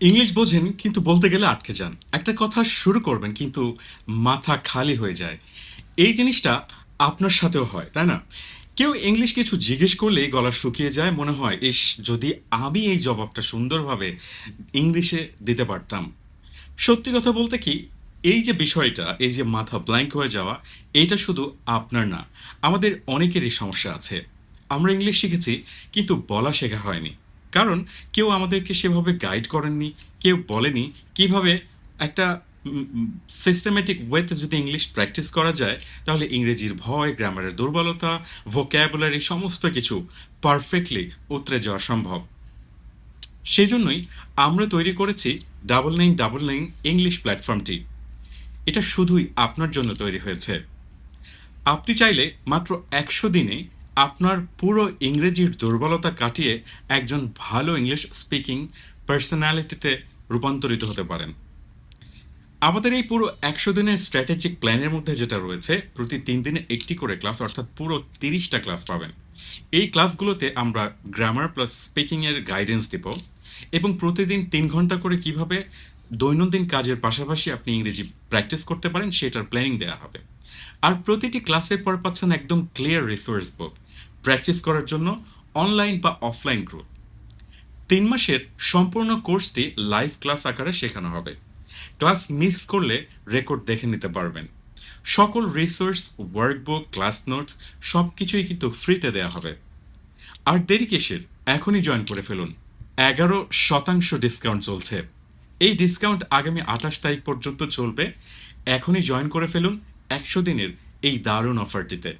English বোঝেন, কিন্তু বলতে গেলে আটকে যান। একটা কথা শুরু করবেন, কিন্তু মাথা খালি হয়ে যায়। এই জিনিসটা আপনার সাথেও হয়, তাই না? কেউ ইংলিশ কিছু জিজ্ঞেস করলেই গলা শুকিয়ে যায়, মনে হয়, ইস, যদি আমি এই জবাবটা সুন্দরভাবে ইংলিশে দিতে পারতাম। সত্যি কথা বলতে কি, এই যে বিষয়টা, এই যে মাথা ব্ল্যাঙ্ক হয়ে যাওয়া এইটা শুধু আপনার না, আমাদের অনেকেরই সমস্যা আছে। আমরা ইংলিশ শিখেছি, কিন্তু বলা শেখা হয়নি। কারণ কেউ আমাদেরকে সেভাবে গাইড করেননি, কেউ বলেনি কীভাবে একটা সিস্টেমেটিক ওয়েতে যদি ইংলিশ প্র্যাকটিস করা যায়, তাহলে ইংরেজির ভয়, গ্রামারের দুর্বলতা ভোক্যাবুলারি সমস্ত কিছু পারফেক্টলি উতরে যাওয়া সম্ভব। সেই জন্যই আমরা তৈরি করেছি double nine double nine English প্ল্যাটফর্মটি এটা শুধুই আপনার জন্য তৈরি হয়েছে। আপনি চাইলে মাত্র একশো দিনে আপনার পুরো ইংরেজির দুর্বলতা কাটিয়ে একজন ভালো ইংলিশ স্পিকিং পার্সোনালিটিতে রূপান্তরিত হতে পারেন। আমাদের এই পুরো একশো দিনের স্ট্র্যাটেজিক প্ল্যানের মধ্যে যেটা রয়েছে, প্রতি তিন দিনে একটি করে ক্লাস অর্থাৎ পুরো তিরিশটা ক্লাস পাবেন। এই ক্লাসগুলোতে আমরা গ্রামার প্লাস স্পিকিংয়ের গাইডেন্স দেব এবং প্রতিদিন তিন ঘণ্টা করে কীভাবে দৈনন্দিন কাজের পাশাপাশি আপনি ইংরেজি প্র্যাকটিস করতে পারেন, সেটার প্ল্যানিং দেওয়া হবে। আর প্রতিটি ক্লাসের পর পাচ্ছেন একদম ক্লিয়ার রিসোর্স বুক প্র্যাকটিস করার জন্য অনলাইন বা অফলাইন গ্রুপ তিন মাসের সম্পূর্ণ কোর্সটি লাইভ ক্লাস আকারে শেখানো হবে। ক্লাস মিস করলে রেকর্ড দেখে নিতে পারবেন। সকল রিসোর্স ওয়ার্কবুক ক্লাস নোটস সব কিছুই কিন্তু ফ্রিতে দেওয়া হবে। আর দেরি কিসের? এখনই জয়েন করে ফেলুন। এগারো শতাংশ ডিসকাউন্ট চলছে। এই ডিসকাউন্ট আগামী আঠাশ তারিখ পর্যন্ত চলবে। এখনই জয়েন করে ফেলুন একশো দিনের এই দারুণ অফারটিতে